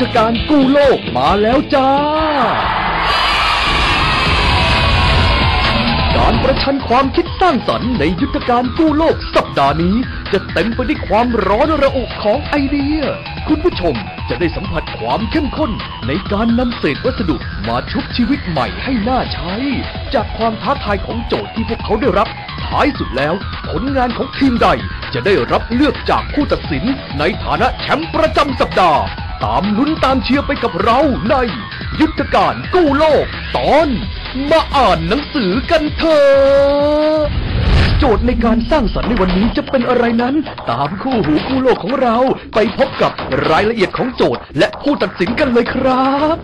ทศการกู้โลกมาแล้วจ้า การประชันความคิดสร้างสรรค์ในยุทธการกู้โลกสัปดาห์นี้ จะเต็มไปด้วยความร้อนระอุของไอเดีย คุณผู้ชมจะได้สัมผัสความเข้มข้นในการนำเศษวัสดุมาชุบชีวิตใหม่ให้หน่าใช้ จากความท้าทายของโจทย์ที่พวกเขาได้รับ ท้ายสุดแล้ว ผลงานของทีมใดจะได้รับเลือกจากผู้ตัดสินในฐานะแชมป์ประจำสัปดาห์ ตามลุ้นตามเชียร์ไปกับเราใน ยุทธการกู้โลก ตอน มาอ่านหนังสือกันเถอะโจทย์ในการสร้างสรรค์ในวันนี้จะเป็นอะไรนั้น ตามคู่หูกู้โลกของเรา ไปพบกับรายละเอียดของโจทย์ และผู้ตัดสินกันเลยครับ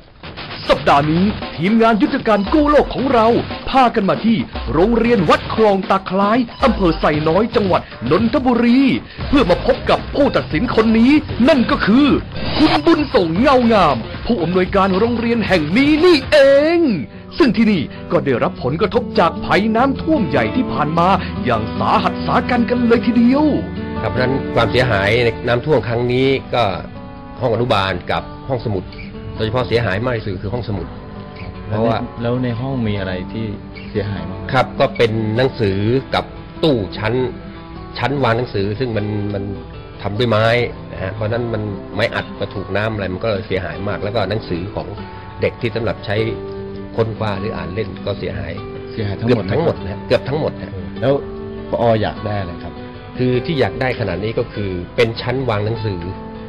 สัปดาห์นี้ทีมงานยุทธการกู้โลกของเรา พากันมาที่โรงเรียนวัดคลองตาคล้ายอำเภอไซน้อยจังหวัดนนทบุรี เพื่อมาพบกับผู้ตัดสินคนนี้ นั่นก็คือ คุณบุญส่งเงางาม ผู้อำนวยการโรงเรียนแห่งนี้นี่เอง ซึ่งที่นี่ก็ได้รับผลกระทบจากภัยน้ำท่วมใหญ่ที่ผ่านมา อย่างสาหัสสากันกันเลยทีเดียวครับเพราะฉะนั้นความเสียหายในน้ำท่วมครั้งนี้ก็ห้องอนุบาลกับห้องสมุด โดยเฉพาะเสียหายมากที่สุดคือห้องสมุด เพราะว่าแล้วในห้องมีอะไรที่เสียหายบ้างครับ ก็เป็นหนังสือกับตู้ชั้น ชั้นวางหนังสือ ซึ่งมันมันทำด้วยไม้นะฮะเพราะฉะนั้นมันไม้อัดมาถูกน้ำอะไรมันก็เสียหายมาก แล้วก็หนังสือของเด็กที่สำหรับใช้ค้นคว้าหรืออ่านเล่นก็เสียหายเสียหายทั้งเกืหอมดบทั้งหมดนะนะเกือบทั้งหมดนะแล้วปออยากได้อะไรครับ คือที่อยากได้ขนาดนี้ก็คือเป็นชั้นวางหนังสือ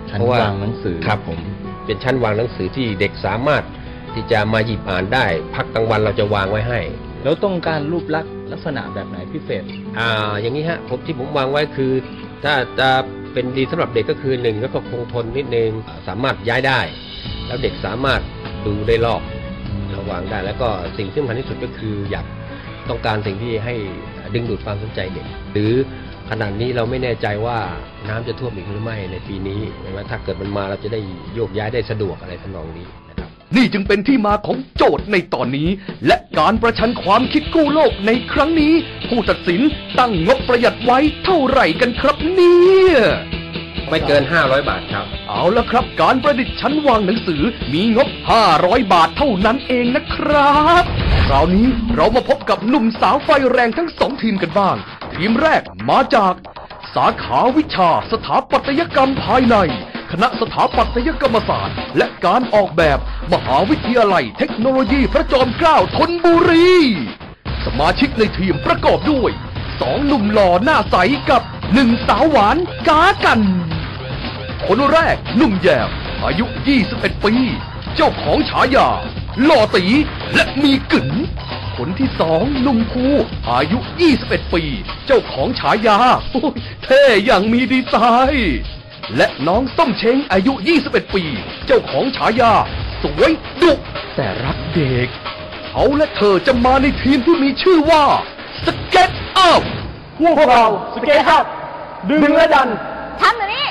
ชั้นเพราะวางหนังสือครับผม เป็นชั้นวางหนังสือที่เด็กสามารถที่จะมาหยิบอ่านได้ พักกลางวันเราจะวางไว้ให้ แล้วต้องการรูปลักษณ์ลักษณะแบบไหนพิเศษ อ่า อย่างนี้ฮะผมที่ผมวางไว้คือ ถ้าจะเป็นดีสำหรับเด็กก็คือหนึ่งก็คงทนนิดนึงอ่าสามารถย้ายได้ แล้วเด็กสามารถดูได้รอบเราวางได้ แล้วก็สิ่งที่สำคัญที่สุดก็คืออยาก ต้องการสิ่งที่ให้ดึงดูดความสนใจเด็กหรือขนาดนี้เราไม่แน่ใจว่าน้ำจะท่วมอีกหรือไม่ในปีนี้ใช่ไหมถ้าเกิดมันมาเราจะได้โยกย้ายได้สะดวกอะไรทำนองนี้นะครับ นี่จึงเป็นที่มาของโจทย์ในตอนนี้ และการประชันความคิดกู้โลกในครั้งนี้ ผู้ตัดสินตั้งงบประหยัดไว้เท่าไหร่กันครับเนี่ยไม่เกิน 500 บาทครับ เอาละครับ การประดิษฐ์ชั้นวางหนังสือมีงบ 500 บาทเท่านั้นเองนะครับ คราวนี้เรามาพบกับหนุ่มสาวไฟแรงทั้งสองทีมกันบ้าง ทีมแรกมาจาก สาขาวิชาสถาปัตยกรรมภายใน คณะสถาปัตยกรรมศาสตร์ และการออกแบบ มหาวิทยาลัยเทคโนโลยีพระจอมเกล้าธนบุรี สมาชิกในทีมประกอบด้วยสองหนุ่มหล่อหน้าใสกับหนึ่งสาวหวานกากัน คนแรกหนุ่มแยมอายุ 21 ปี เจ้าของฉายา หล่อตีและมีกึ๋นคนที่สองหนุ่มภูอายุ 21 ปี เจ้าของฉายาโอ้ยเท่อย่างมีดีไซน์และน้องส้มเช้งอายุ 21 ปี เจ้าของฉายา สวยดุแต่รักเด็ก เขาและเธอจะมาในทีมที่มีชื่อว่าสเก็ตอัพพวกเราสเก็ตอัพดึงและดันทำเดี๋ยวนี้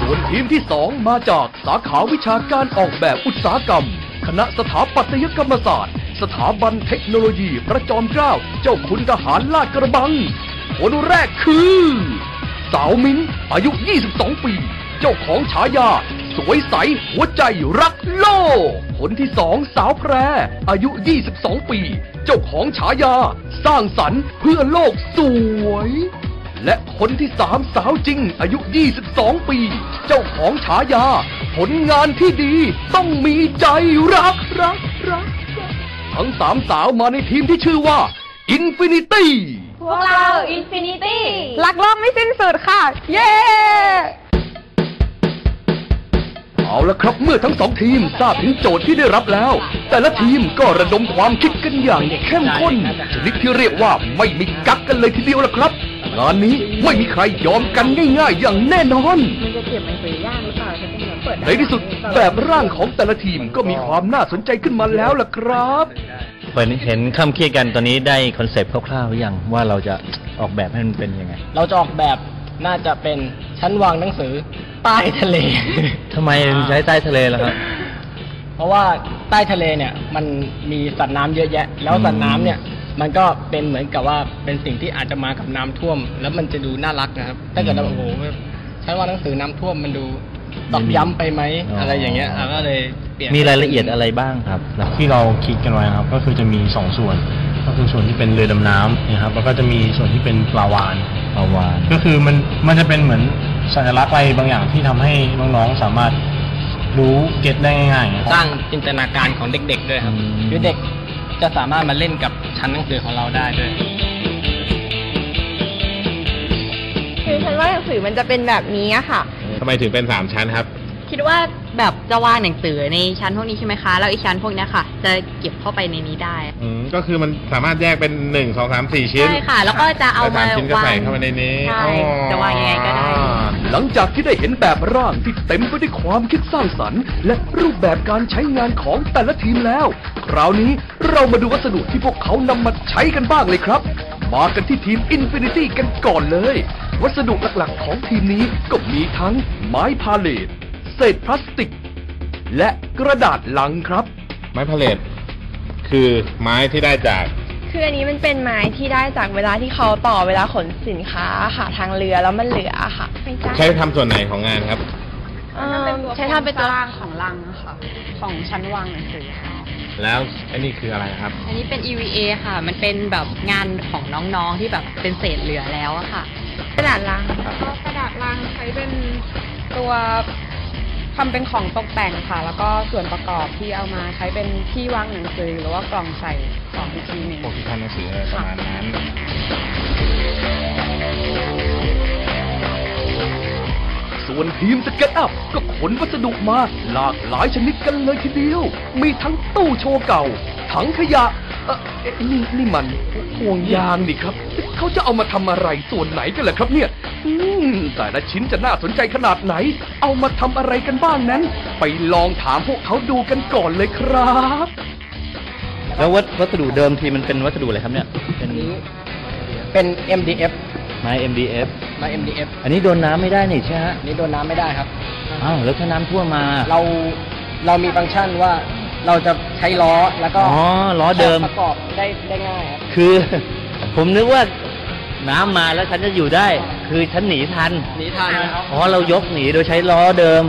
ส่วนทีมที่สองมาจากสาขาวิชาการออกแบบอุตสาหกรรม คณะสถาปัตยกรรมศาสตร์ สถาบันเทคโนโลยีพระจอมเกล้าเจ้าคุณทหารลาดกระบัง คนแรกคือ สาวมิ้นอายุ 22 ปี เจ้าของฉายา สวยใสหัวใจรักโลก คนที่สองสาวแพร อายุ 22 ปี เจ้าของฉายา สร้างสรรค์เพื่อโลกสวย และคนที่สามสาวจริง อายุ 22 ปี เจ้าของฉายา ผลงานที่ดีต้องมีใจรักรักรักรักทั้งสามสาวมาในทีมที่ชื่อว่า Infinity พวกเราอินฟินิตี้รักโลกไม่สิ้นสุดค่ะ เย้ เอาละครับเมื่อทั้งสองทีมทราบถึงโจทย์ที่ได้รับแล้ว แต่ละทีมก็ระดมความคิดกันอย่างเข้มข้นชนิดที่เรียกว่าไม่มีกักกันเลยทีเดียวละครับ งานนี้ไม่มีใครยอมกันง่ายๆ อย่างแน่นอน มันจะเก็บหนังสือยากหรือเปล่าจะเป็นแบบเปิดในที่สุดแบบร่างของแต่ละทีมก็มีความน่าสนใจขึ้นมาแล้วล่ะครับเปิดเห็นข้ามเครียดกันตอนนี้ได้คอนเซปต์คร่าวๆหรือยังว่าเราจะออกแบบให้มันเป็นยังไง เราจะออกแบบน่าจะเป็นชั้นวางหนังสือใต้ทะเล ทำไมถึงใช้ใต้ทะเลล่ะครับ เพราะว่าใต้ทะเลเนี่ยมันมีสัตว์น้ำเยอะแยะ แล้วสัตว์น้ำเนี่ย มันก็เป็นเหมือนกับว่าเป็นสิ่งที่อาจจะมากับน้ำท่วม แล้วมันจะดูน่ารักนะครับ ถ้าเกิดเราโอ้โหฉันว่าหนังสือน้ำท่วมมันดูตอกย้ำไปไหมอ๋ออ อะไรอย่างเงี้ยเราก็เลยเปลี่ยนมีรายละเอียดอะไรบ้างครับที่เราคิดกันไว้นะครับ ก็คือจะมีสองส่วน ก็คือส่วนที่เป็นเรือดำน้ำนะครับแล้วก็จะมีส่วนที่เป็นปลาวานปลาวานก็คือมันมันจะเป็นเหมือนสัญลักษณ์อะไรบางอย่างที่ทำให้น้องๆสามารถรู้เก็ตได้ง่ายๆครับสร้างจินตนาการของเด็ก ๆ ด้วยครับอืม คือเด็กจะสามารถมาเล่นกับ ชั้นหนังสือของเราได้ด้วยคือฉันว่าหนังสือมันจะเป็นแบบนี้อะค่ะ ทำไมถึงเป็นสามชั้นครับ คิดว่า แบบจะวางหนังสือในชั้นพวกนี้ใช่ไหมคะแล้วอีกชั้นพวกเนี้ยค่ะ จะเก็บเข้าไปในนี้ได้อืมก็คือมันสามารถแยกเป็นหนึ่งสองสามสี่ชิ้นใช่ค่ะ แล้วก็จะเอาแล้วมาสามชิ้นก็วางใส่เข้าไปในนี้ใช่อ๋อจะวางยังไงก็ได้หลังจากที่ได้เห็นแบบร่างที่เต็มไปด้วยความคิดสร้างสรรค์ และรูปแบบการใช้งานของแต่ละทีมแล้ว คราวนี้เรามาดูวัสดุที่พวกเขานำมาใช้กันบ้างเลยครับ มากันที่ทีม Infinity กันก่อนเลย วัสดุหลักๆของทีมนี้ก็มีทั้งไม้พาเลท เศษพลาสติก และกระดาษลังครับ ไม้พาเลทคือไม้ที่ได้จาก คืออันนี้มันเป็นไม้ที่ได้จากเวลาที่เขาต่อเวลาขนสินค้าค่ะทางเรือแล้วมันเหลือค่ะไม่ใช่ใช้ทำส่วนไหนของงานครับเอ่อใช้ทำเป็นตัวล่างของลังค่ะ ของชั้นวางหนังสือแล้วไอ้นี่คืออะไรครับ อันนี้เป็น EVA ค่ะ มันเป็นแบบงานของน้องๆ ที่แบบเป็นเศษเหลือแล้วอะค่ะ กระดาษลังก็กระดาษลังใช้เป็นตัว ทำเป็นของตกแต่งค่ะ แล้วก็ส่วนประกอบที่เอามาใช้เป็นที่วางหนังสือหรือว่ากล่องใส่ของอีกทีหนึ่ง พวกที่ทำหนังสืออะไรประมาณนั้น ส่วนทีมสเก็ตอัพก็ขนวัสดุมาหลากหลายชนิดกันเลยทีเดียว มีทั้งตู้โชว์เก่า ถังขยะ เอ่อเอ๊ะนี่นี่มันห่วงยางนี่ครับ เขาจะเอามาทำอะไรส่วนไหนกันล่ะครับเนี่ย อืมแต่ละชิ้นจะน่าสนใจขนาดไหน เอามาทำอะไรกันบ้างนั้น ไปลองถามพวกเขาดูกันก่อนเลยครับ แล้ววัสวัสดุเดิมทีมันเป็นวัสดุอะไรครับเนี่ย เป็นเป็น MDF ไม้ MDF ไม้ MDF อันนี้โดนน้ำไม่ได้นี่ใช่ไหมฮะอันนี้โดนน้ำไม่ได้ครับ อ้าวแล้วถ้าน้ำท่วมมา เราเรามีฟังก์ชันว่า เราจะใช้ล้อแล้วก็อ๋อล้อเดิมประกอบได้ได้ง่ายครับคือ ผมนึกว่าน้ำมาแล้วฉันจะอยู่ได้ คือฉันหนีทันหนีทันนะครับอ๋อเรายกหนีโดยใช้ล้อเดิม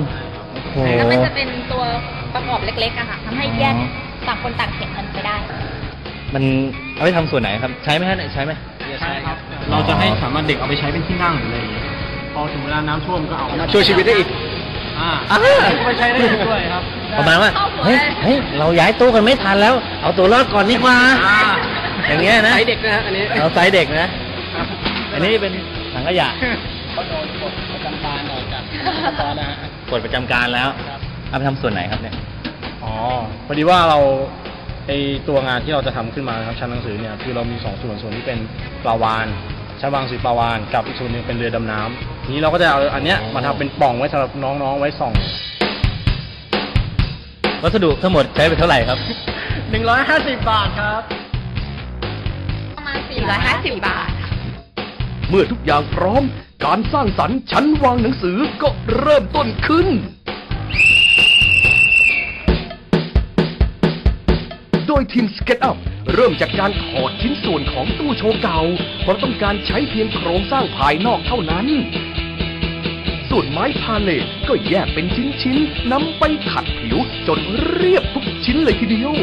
โอ้โหแล้วมันจะเป็นตัวประกอบเล็กๆอะค่ะทำให้แยกอ๋อต่างคนต่างเข็นกันไปได้ มันเอาไปทำส่วนไหนครับ ใช้ไหมฮะเนี่ยใช้ไหมใช่ครับ เราจะให้สามารถเด็กเอาไปใช้เป็นที่นั่งหรืออะไรอย่างเงี้ยพอถึงเวลาน้ำท่วมก็เอาช่วยชีวิตได้อีก อ่าอ่าก็ไปใช้ได้อีกด้วยครับ ประมาณว่า เฮ้ย เฮ้ย เราย้ายตู้กันไม่ทันแล้ว เอาตัวรอดก่อนดีกว่าอย่างเงี้ยนะไซส์เด็กนะฮะอันนี้เอาไซส์เด็กนะ อันนี้เป็นถังขยะเขาโดนกฎประจำการออกจากตอนนะฮะ กดประจำการแล้วเอาไปทำส่วนไหนครับเนี่ย อ๋อ พอดีว่าเราไอตัวงานที่เราจะทำขึ้นมานะครับชั้นหนังสือเนี่ย คือเรามีสองส่วนส่วนที่เป็นปลาวาน ชั้นวางสีปลาวานกับอีกส่วนหนึงเป็นเรือดำน้ำทีนี้เราก็จะเอาอันเนี้ยมาทำเป็นปล่องไว้สำหรับน้องๆไว้ส่องวัสดุทั้งหมดใช้ไปเท่าไหร่ครับหนึ่งร้อยห้าสิบบาทครับ ประมาณ450 บาท เมื่อทุกอย่างพร้อม การสร้างสรรค์ชั้นวางหนังสือก็เริ่มต้นขึ้น โดยทีมสเก็ตอัพ เริ่มจากการถอดชิ้นส่วนของตู้โชว์เก่า เพราะต้องการใช้เพียงโครงสร้างภายนอกเท่านั้น ส่วนไม้พาเลทก็แยกเป็นชิ้นๆนำไปขัดผิวจนเรียบทุกชิ้นเลยทีเดียว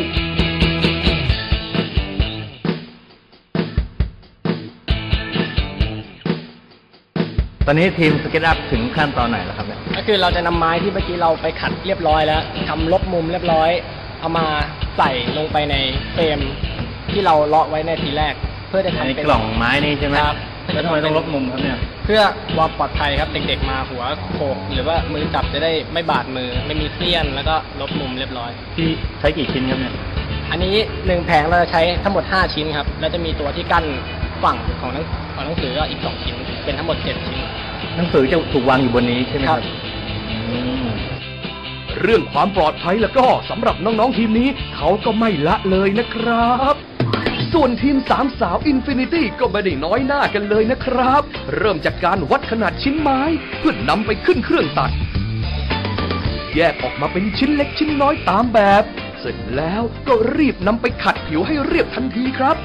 ตอนนี้ทีมสเก็ตอัพถึงขั้นตอนไหนแล้วครับเนี่ยก็คือเราจะนำไม้ที่เมื่อกี้เราไปขัดเรียบร้อยแล้วทำลบมุมเรียบร้อย เอามาใส่ลงไปในเฟรม ที่เราเลาะไว้ในทีแรก เพื่อจะในทำเป็น กล่องไม้นี่ใช่ไหมครับ แล้วทำไมต้องลบมุมครับเนี่ย เพื่อความปลอดภัยครับ เด็กๆมาหัวโขกหรือว่ามือจับจะได้ไม่บาดมือ ไม่มีเสี้ยนแล้วก็ลบมุมเรียบร้อย ที่ใช้กี่ชิ้นครับเนี่ย อันนี้หนึ่งแผงเราจะใช้ทั้งหมด 5 ชิ้นครับ แล้วจะมีตัวที่กั้นฝั่งของหนังของหนังสือก็อีก 2 ชิ้น เป็นทั้งหมด 7 ชิ้น หนังสือจะถูกวางอยู่บนนี้ใช่ไหมครับ ครับ อืม เรื่องความปลอดภัยแล้วก็สำหรับน้องๆทีมนี้ เขาก็ไม่ละเลยนะครับ ส่วนทีมสามสาวอินฟินิตี้ก็ไม่ได้น้อยหน้ากันเลยนะครับ เริ่มจากการวัดขนาดชิ้นไม้ เพื่อนนำไปขึ้นเครื่องตัด แยกออกมาเป็นชิ้นเล็กชิ้นน้อยตามแบบ เสร็จแล้วก็รีบนำไปขัดผิวให้เรียบทันทีครับ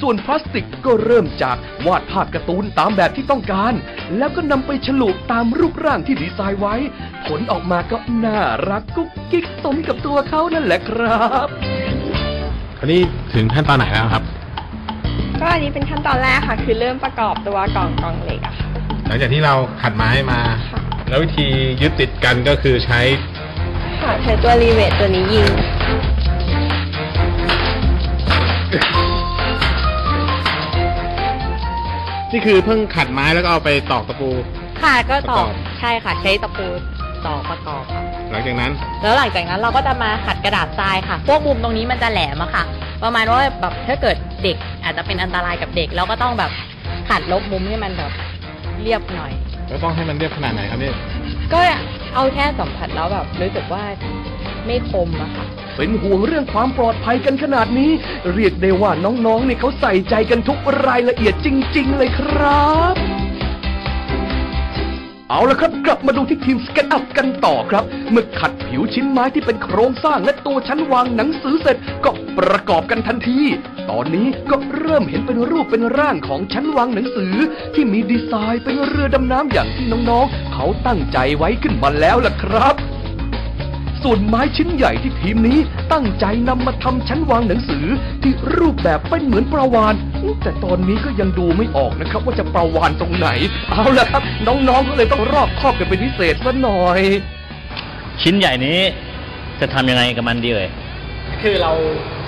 ส่วนพลาสติกก็เริ่มจากวาดภาพการ์ตูนตามแบบที่ต้องการ แล้วก็นำไปฉลุตามรูปร่างที่ดีไซน์ไว้ ผลออกมาก็น่ารักกุ๊กกิ๊กสมกับตัวเขานั่นแหละครับคราวนี้ถึงขั้นตอนไหนแล้วครับ ก็อันนี้เป็นขั้นตอนแรกค่ะ คือเริ่มประกอบตัวกล่องกล่องเหล็กอะค่ะหลังจากที่เราขัดไม้มาแล้ววิธียึดติดกันก็คือใช้ค่ะใช้ตัวรีเวทตัวนี้ยิง นี่คือเพิ่งขัดไม้แล้วก็เอาไปตอกตะปู ค่ะก็ตประอกอบ ใช่ค่ะ ใช้ตะปูตอกประกอบค่ะ หลังจากนั้น แล้วหลังจากนั้นเราก็จะมาขัดกระดาษทรายค่ะ พวกมุมตรงนี้มันจะแหลมอะค่ะ ประมาณว่าแบบถ้าเกิดเด็กอาจจะเป็นอันตรายกับเด็ก เราก็ต้องแบบขัดลบมุมให้มันแบบเรียบหน่อย แล้วต้องให้มันเรียบขนาดไหนครับเนี่ยก็เอาแค่สัมผัสแล้วแบบรู้สึกว่า ไม่คมอะค่ะ เป็นห่วงเรื่องความปลอดภัยกันขนาดนี้ เรียกได้ว่าน้องๆเนี่ยเขาใส่ใจกันทุกรายละเอียดจริง ๆ เลยครับ เอาละครับกลับมาดูที่ทีมสเก็ตอัพกันต่อครับ เมื่อขัดผิวชิ้นไม้ที่เป็นโครงสร้างและตัวชั้นวางหนังสือเสร็จก็ประกอบกันทันที ตอนนี้ก็เริ่มเห็นเป็นรูปเป็นร่างของชั้นวางหนังสือ ที่มีดีไซน์เป็นเรือดำน้ำอย่างที่น้องๆเขาตั้งใจไว้ขึ้นมาแล้วล่ะครับ ส่วนไม้ชิ้นใหญ่ที่ทีมนี้ตั้งใจนำมาทำชั้นวางหนังสือ ที่รูปแบบเป็นเหมือนปลาวาน แต่ตอนนี้ก็ยังดูไม่ออกนะครับ ว่าจะปลาวานตรงไหน เอาละครับ น้องๆก็เลยต้องรอบคอบกันเป็นพิเศษซะหน่อย ชิ้นใหญ่นี้จะทำยังไงกับมันดีเอ่ยคือเรา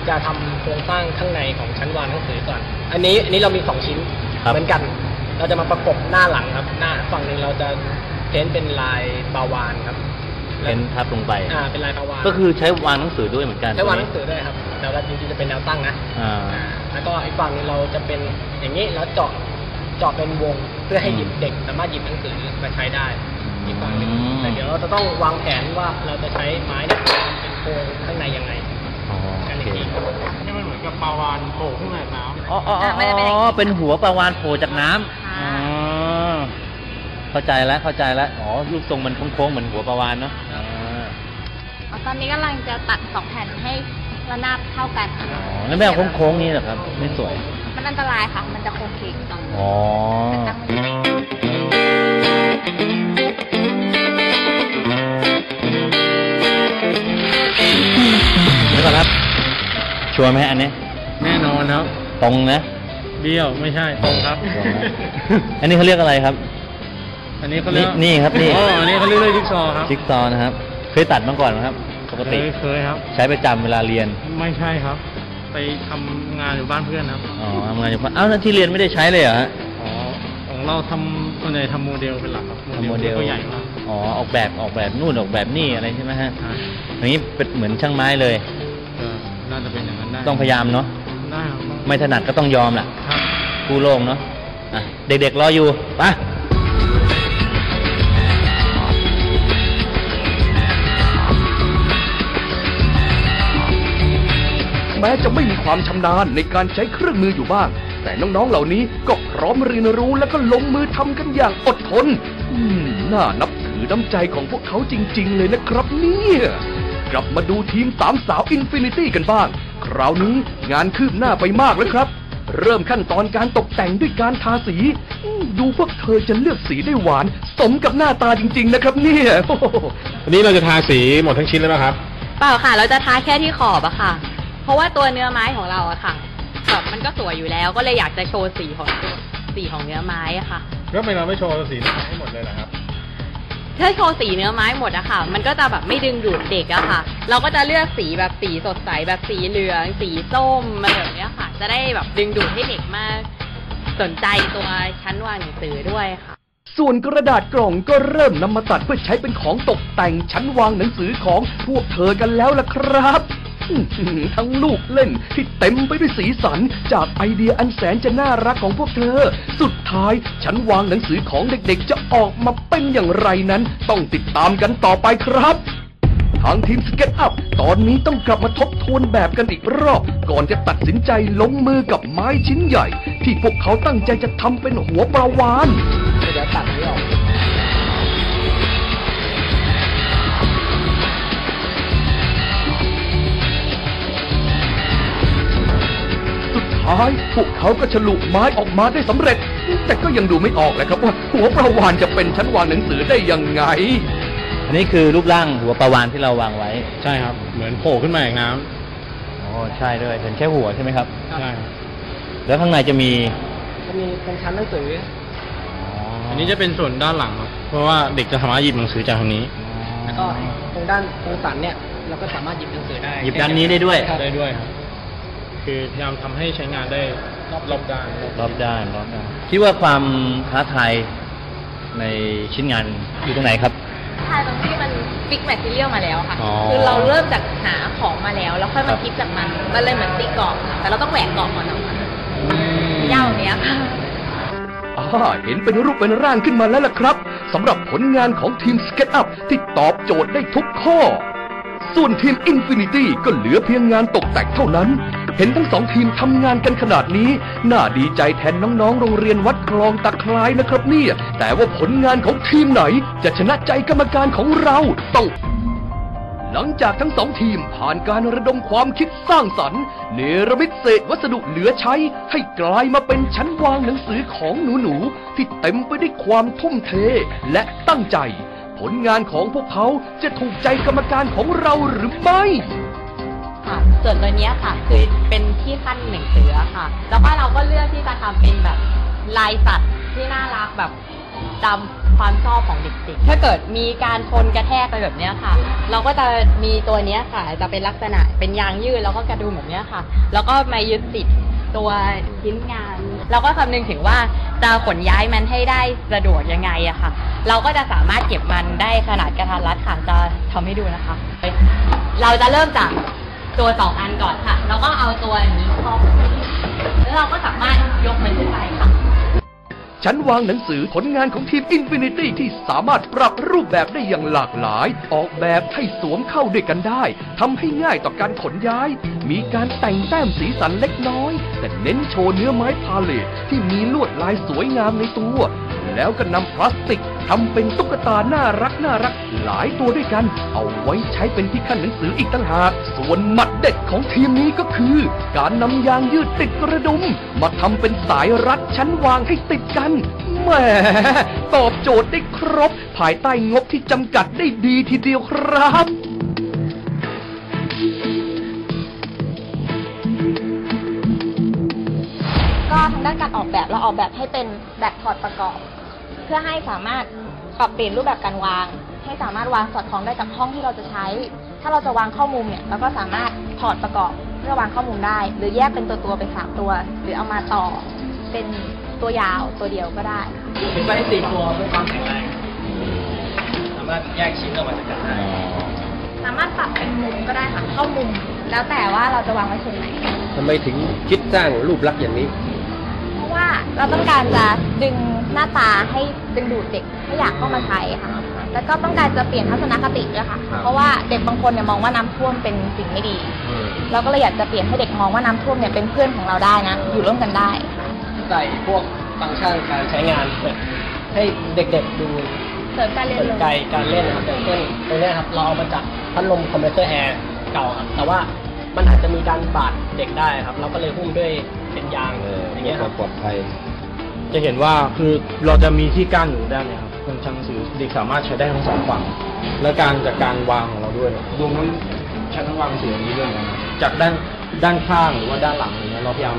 จะทำโครงสร้างข้างในของชั้นวางหนังสือก่อน อันนี้อันนี้เรามีสองชิ้นครับ เหมือนกัน เราจะมาประกบหน้าหลังครับ หน้าฝั่งหนึ่งเราจะเพ้นท์เป็นลายปลาวานครับ เป็นทับลงไป อ่าเป็นลายปลาวานก็คือใช้วางหนังสือด้วยเหมือนกันใช้วางหนังสือด้วยครับแต่ว่าจริงๆจะเป็นแนวตั้งนะอ่าอ่าแล้วก็อีกฝั่งหนึงเราจะเป็นอย่างนี้แล้วเจาะเจาะเป็นวงเพื่อให้หยิบเด็กสามารถหยิบหนังสือมาใช้ได้อีกฝั่งหนึ่งอืมแต่เดี๋ยวเราจะต้องวางแผนว่าเราจะใช้ไม้เนี่ยเป็นโครงข้างในยังไงอ๋อกันโออีกเคทีนี่มันเหมือนกับปลาวานโผล่ขึ้นมาจากน้ำอ๋ออ๋ออะมันจะเป็นอย่างนี้อ๋อเป็นหัวปลาวานโผล่จากน้ำค่ะอ๋อเข้าใจแล้วเข้าใจแล้ว อ๋อรูปทรงมันโค้งๆเหมือนหัวปลาวานเนาะอ่า ตอนนี้กำลังจะตัดสองแผ่นให้ระนาบเท่ากันค่ะอ๋อแล้วไม่เอาโค้งๆนี้เหรอครับ ไม่สวย มันอันตรายค่ะ มันจะโค้งเคงตรงอ๋อตั้งไม่ได้เดี๋ยวก่อนครับ ชัวร์ไหมอันนี้แน่นอนครับ ตรงนะ เบี้ยวไม่ใช่ตรงครับ ตรงนะ อันนี้เขาเรียกอะไรครับ อันนี้เขาเรียกนี่นี่ครับนี่ อ๋ออันนี้เขาเรียกเลยจิ๊กซอว์ครับ จิ๊กซอว์นะครับ เคยตัดมาก่อนไหมครับ ปกเคติยเคยครับ ใช้ประจำเวลาเรียน ไม่ใช่ครับ ไปทำงานอยู่บ้านเพื่อนครับ อ๋อทำงานอยู่พักอ้าวแล้วที่เรียนไม่ได้ใช้เลยเหรอฮะอ๋อ ของเราทำส่วนใหญ่ทำโมเดลเป็นหลักครับทำโมเดลก็ใหญ่มากอ๋อ ออกแบบออกแบบนู่นออกแบบนี่อะไรใช่ไหมฮะใช่อย่างนี้เป็นเหมือนช่างไม้เลยก็น่าจะเป็นอย่างนั้นได้ต้องพยายามเนาะ ได้ครับไม่ถนัดก็ต้องยอมแหละครับ กู้โล่งเนาะ อะ เด็กๆรออยู่ไป แม้จะไม่มีความชำนาญในการใช้เครื่องมืออยู่บ้าง แต่น้องๆเหล่านี้ก็พร้อมเรียนรู้และก็ลงมือทำกันอย่างอดทนอืมน่านับถือน้ำใจของพวกเขาจริง ๆ เลยนะครับเนี่ยกลับมาดูทีมสามสาวอินฟินิตี้กันบ้าง คราวนี้งานคืบหน้าไปมากแล้วครับ เริ่มขั้นตอนการตกแต่งด้วยการทาสีอืมดูพวกเธอจะเลือกสีได้หวาน สมกับหน้าตาจริง ๆ นะครับ เนี่ยโอ้โหวันนี้เราจะทาสีหมดทั้งชิ้นแล้วนะครับ เปล่าค่ะ เราจะทาแค่ที่ขอบอะค่ะเพ ราะว่าตัวเนื้อไม้ของเราอะค่ะแบบมันก็สวยอยู่แล้ว ก็เลยอยากจะโชว์สีของตัวสีของเนื้อไม้อะค่ะ แล้วทำไมเราไม่โชว์สีนี้ให้หมดเลยนะครับ ถ้าโชว์สีเนื้อไม้หมดอะค่ะ มันก็จะแบบไม่ดึงดูดเด็กอะค่ะ เราก็จะเลือกสีแบบสีสดใสแบบสีเหลือง สีส้มอะไรแบบเนี้ยค่ะ จะได้แบบดึงดูดให้เด็กมากสนใจตัวชั้นวางหนังสือด้วยค่ะ ส่วนกระดาษกล่องก็เริ่มนำมาตัดเพื่อใช้เป็นของตกแต่งชั้นวางหนังสือของพวกเธอกันแล้วล่ะครับอื้อหือ ทั้งลูกเล่นที่เต็มไปด้วยสีสัน จากไอเดียอันแสนจะน่ารักของพวกเธอ สุดท้ายชั้นวางหนังสือของเด็กๆ จะออกมาเป็นอย่างไรนั้น ต้องติดตามกันต่อไปครับทางทีมสเก็ตอัพตอนนี้ต้องกลับมาทบทวนแบบกันอีกรอบ ก่อนจะตัดสินใจลงมือกับไม้ชิ้นใหญ่ ที่พวกเขาตั้งใจจะทำเป็นหัวปลาวานเดี๋ยวตัดนี้ออก ท้ท้ายพวกเขาก็ฉลุไม้ออกมาได้สำเร็จ แต่ก็ยังดูไม่ออกเลยครับว่า หัวปลาวานจะเป็นชั้นวางหนังสือได้ยังไง อันนี้คือรูปร่างหัวปลาวานที่เราวางไว้ใช่ครับ เหมือนโผล่ขึ้นมาจากน้ำอ๋อใช่ด้วยเห็นแค่หัวใช่ไหมครับใช่ครับแล้วข้างในจะมีจะมีเป็นชั้นหนังสือ อันนี้จะเป็นส่วนด้านหลังครับ เพราะว่าเด็กจะสามารถหยิบหนังสือจากตรงนี้ แล้วก็ตรงด้านตรงสันเนี่ยเราก็สามารถหยิบหนังสือได้หยิบด้านนี้ได้ด้วย ครับ ได้ด้วยครับ คือพยายามทำให้ใช้งานได้รอบด้านรอบด้านรอบด้านคิดว่าความท้าทายในชิ้นงานอยู่ตรงไหนครับทายตรงที่มันฟิกแมทเทียลมาแล้วค่ะอ๋อคือเราเริ่มจากหาของมาแล้ว แล้วค่อยครัมาบคิดจากมัน มันเลยเหมือนตีกรอบค่ะแต่เราต้องแหวกกรอบก่อนออกมาเย่าเนี้ยค่ะอ่าเห็นเป็นรูปเป็นร่างขึ้นมาแล้วล่ะครับสำหรับผลงานของทีม Sketch Up ที่ตอบโจทย์ได้ทุกข้อ ส่วนทีม Infinity ก็เหลือเพียงงานตกแต่งเท่านั้น เห็นทั้งสองทีมทำงานกันขนาดนี้ น่าดีใจแทนน้องๆ โรงเรียนวัดคลองตะไคร้นะครับเนี่ย แต่ว่าผลงานของทีมไหน จะชนะใจกรรมการของเราต้องหลังจากทั้งสองทีมผ่านการระดมความคิดสร้างสรรค์ เนรมิตเศษวัสดุเหลือใช้ ให้กลายมาเป็นชั้นวางหนังสือของหนูๆ ที่เต็มไปด้วยความทุ่มเทและตั้งใจ ผลงานของพวกเขาจะถูกใจกรรมการของเราหรือไม่ ค่ะ ส่วนตัวเนี้ยค่ะ คือเป็นที่ขั้นหนึ่งเสือค่ะ แล้วก็เราก็เลือกที่จะทำเป็นแบบลายสัตว์ที่น่ารักแบบตามความชอบของเด็กๆ ถ้าเกิดมีการชนกระแทกไปแบบเนี้ยค่ะ เราก็จะมีตัวเนี้ยค่ะ จะเป็นลักษณะเป็นยางยืดแล้วก็กระดุมแบบเนี้ยค่ะ แล้วก็มายึดติดตัวชิ้นงาน เราก็คำนึงถึงว่าจะขนย้ายมันให้ได้สะดวกยังไงอะค่ะ เราก็จะสามารถเก็บมันได้ขนาดกระทัดรัดค่ะจะทำให้ดูนะคะ เราจะเริ่มจาก ตัวสองอันก่อนค่ะ แล้วก็เอาตัวนี้ครอบแล้วเราก็สามารถยกมันขึ้นไปค่ะ ชั้นวางหนังสือผลงานของทีม Infinity ที่สามารถปรับรูปแบบได้อย่างหลากหลาย ออกแบบให้สวมเข้าด้วยกันได้ทำให้ง่ายต่อการขนย้าย มีการแต่งแต้มสีสันเล็กน้อย แต่เน้นโชว์เนื้อไม้พาเลทที่มีลวดลายสวยงามในตัว แล้วก็นำพลาสติก ทำเป็นตุ๊กตาน่ารักน่ารักหลายตัวด้วยกัน เอาไว้ใช้เป็นที่ขั้นหนังสืออีกต่างหาก ส่วนหมัดเด็ดของทีมนี้ก็คือ การนำยางยืดติดกระดุม มาทำเป็นสายรัดชั้นวางให้ติดกันแหมตอบโจทย์ได้ครบ ภายใต้งบที่จำกัดได้ดีทีเดียวครับก็ทางด้านการออกแบบเราออกแบบให้เป็นแบบถอดประกอบ เพื่อให้สามารถปรับเปลี่ยนรูปแบบการวาง ให้สามารถวางสอดคล้องได้กับห้องที่เราจะใช้ ถ้าเราจะวางเข้ามุมเนี่ยเราก็สามารถถอดประกอบเพื่อวางเข้ามุมได้ หรือแยกเป็นตัวตัวๆเป็นสามตัว หรือเอามาต่อเป็นตัวยาวตัวเดียวก็ได้ค่ะถึงไปสี่ตัวเพื่อความแข็งแรงสามารถแยกชิ้นออกมาจากกันได้สามารถปรับเป็นมุมก็ได้ค่ะเข้ามุม แล้วแต่ว่าเราจะวางไว้ส่วนไหนทำไมถึงคิดสร้างรูปลักษณ์อย่างนี้ เพราะว่าเราต้องการจะดึง หน้าตาให้ดึงดูดเด็กให้อยากเข้ามาใช้ค่ะ แล้วก็ต้องการจะเปลี่ยนทัศนคติด้วยค่ะ ครับ เพราะว่าเด็กบางคนเนี่ยมองว่าน้ำท่วมเป็นสิ่งไม่ดีเราก็เลยอยากจะเปลี่ยนให้เด็กมองว่าน้ำท่วมเนี่ยเป็นเพื่อนของเราได้นะ อยู่ร่วมกันได้ ใส่พวกฟังก์ชันการใช้งานเปิดให้เด็กๆดู เสริมการเรียนสนรู้ ใจการเล่นนะครับอย่างเช่นตรงเนี้ยครับเราเอามาจากพัดลมคอมเพรสเซอร์แอร์เก่าครับ แต่ว่ามันอาจจะมีการบาดเด็กได้ครับ เราก็เลยหุ้มด้วยเป็นยางเอออย่างเงี้ยครับปลอดภัย จะเห็นว่าคือเราจะมีที่กั้นอยู่ด้านเนี้ยครับเป็นชั้นหนังสือเด็กสามารถใช้ได้ทั้งสองฝั่งและการจากการวางของเราด้วยรวมทั้งชั้นวางหนังสืออย่างนี้ด้วยนะครับจากด้านด้านข้างหรือว่าด้านหลังอย่างเงี้ยเราพยายาม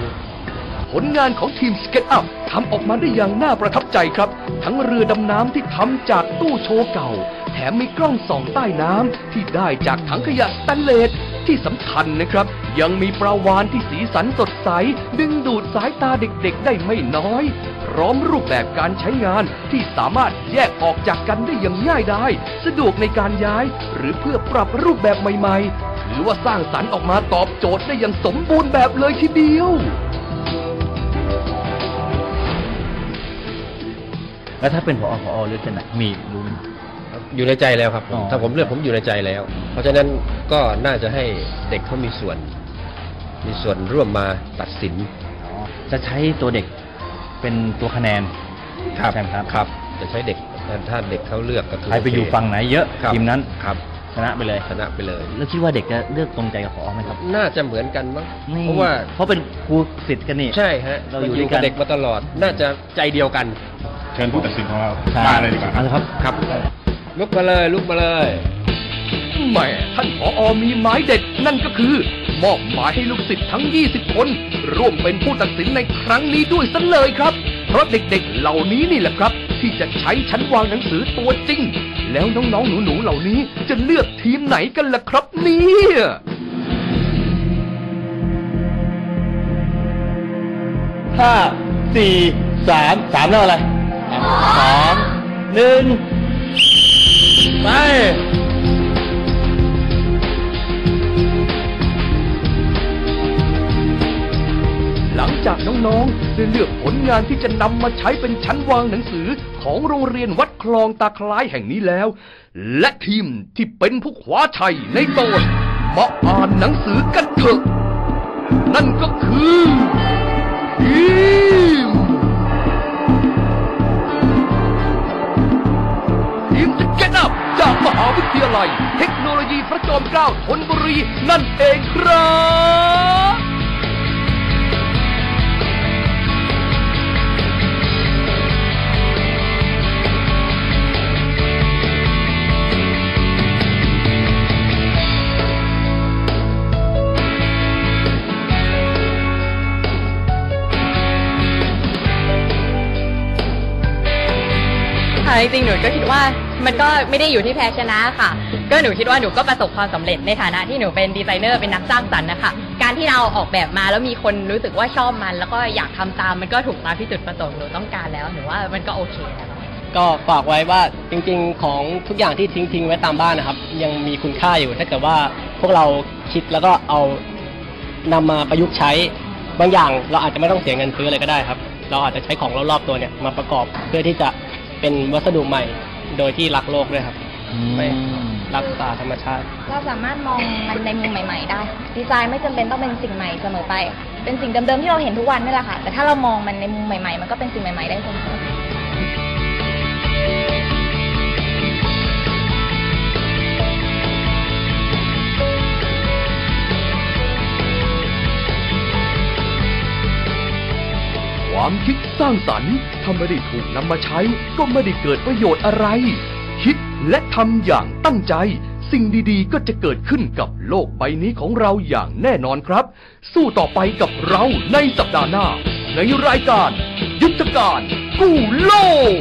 ผลงานของทีม Sketch Up ทำออกมาได้อย่างน่าประทับใจครับ ทั้งเรือดำน้ำที่ทำจากตู้โชว์เก่า แถมมีกล้องส่องใต้น้ำที่ได้จากถังขยะสแตนเลสที่สำคัญนะครับ ยังมีปลาวานที่สีสันสดใส ดึงดูดสายตาเด็กๆ ได้ไม่น้อย พร้อมรูปแบบการใช้งานที่สามารถแยกออกจากกันได้อย่างง่ายดายสะดวกในการย้าย หรือเพื่อปรับรูปแบบใหม่ๆ ถือว่าสร้างสรรค์ออกมาตอบโจทย์ได้อย่างสมบูรณ์แบบเลยทีเดียวแล้วถ้าเป็นพอพอเลือกจะไหนมีรู้ไหม อยู่ในใจแล้วครับผมอ๋อ ถ้าผมเลือกผมอยู่ในใจแล้ว เพราะฉะนั้นก็น่าจะให้เด็กเขามีส่วน มีส่วนร่วมมาตัดสินอ๋อจะใช้ตัวเด็กเป็นตัวคะแนนครับใช่ไหมครับครับ จะใช้เด็กถ้าเด็กเขาเลือกก็คือใครไปอยู่ฝั่งไหนเยอะครับทีมนั้นครับชนะไปเลย ชนะไปเลย แล้วคิดว่าเด็กจะเลือกตรงใจกับพอไหมครับน่าจะเหมือนกันมั้งนี่เพราะว่าเพราะเป็นครูศิษย์กันนี่ ใช่ฮะเราอยู่อยู่ด้วยกักับนเด็กมาตลอด น่าจะใจเดียวกัน เชิญผู้ตัดสินของเราใช่มาเลยดีกว่าเอาละครับ ครับ ลุกมาเลย ลุกมาเลยแหม่ท่านผออมีหมายเด็ดนั่นก็คือ มอบหมายให้ลูกศิษย์ทั้ง 20 คน ร่วมเป็นผู้ตัดสินในครั้งนี้ด้วยซะเลยครับ เพราะเด็กๆ เหล่านี้นี่แหละครับ ที่จะใช้ชั้นวางหนังสือตัวจริง แล้วน้องๆ หนูๆ เหล่านี้จะเลือกทีมไหนกันล่ะครับเนี่ยห้าสี่สามสามแล้วอะไรสองหนึ่ง ไปหลังจากน้องๆได้เลือกผลงานที่จะนำมาใช้เป็นชั้นวางหนังสือของโรงเรียนวัดคลองตาคล้ายแห่งนี้แล้ว และทีมที่เป็นผู้คว้าชัยในตอนมาอ่านหนังสือกันเถอะ นั่นก็คือทีมที วิทยาลัย เทคโนโลยีพระจอมเกล้าธนบุรีนั่นเองครับค่จริงๆหนูก็คิดว่า มันก็ไม่ได้อยู่ที่แพ้ชนะค่ะ ก็หนูคิดว่าหนูก็ประสบความสำเร็จในฐานะที่หนูเป็นดีไซเนอร์เป็นนักสร้างสรรค์นะคะ การที่เราออกแบบมาแล้วมีคนรู้สึกว่าชอบมัน แล้วก็อยากทำตามมันก็ถูกตามที่จุดประสงค์หนูต้องการแล้วหนูว่ามันก็โอเคแล้ว ก็ฝากไว้ว่าจริงๆ ของทุกอย่างที่ทิ้งทิ้งไว้ตามบ้านนะครับ ยังมีคุณค่าอยู่ถ้าเกิดว่าพวกเราคิดแล้วก็เอานำมาประยุกต์ใช้บางอย่างเราอาจจะไม่ต้องเสียเงินซื้ออะไรก็ได้ครับ เราอาจจะใช้ของรอบๆตัวเนี่ยมาประกอบเพื่อที่จะเป็นวัสดุใหม่ โดยที่รักโลกด้วยครับ ไม่รักษาธรรมชาติ เราสามารถมองมันในมุมใหม่ ๆ ได้ ดีไซน์ไม่จำเป็นต้องเป็นสิ่งใหม่เสมอไป เป็นสิ่งเดิมๆที่เราเห็นทุกวันนี่แหละค่ะ แต่ถ้าเรามองมันในมุมใหม่ๆ มันก็เป็นสิ่งใหม่ๆได้เสมอ ความคิดสร้างสรรค์ถ้าไม่ได้ถูกนำมาใช้ ก็ไม่ได้เกิดประโยชน์อะไร คิดและทำอย่างตั้งใจ สิ่งดีๆ ก็จะเกิดขึ้นกับโลกใบนี้ของเราอย่างแน่นอนครับ สู้ต่อไปกับเราในสัปดาห์หน้า ในรายการ ยุทธการกู้โลก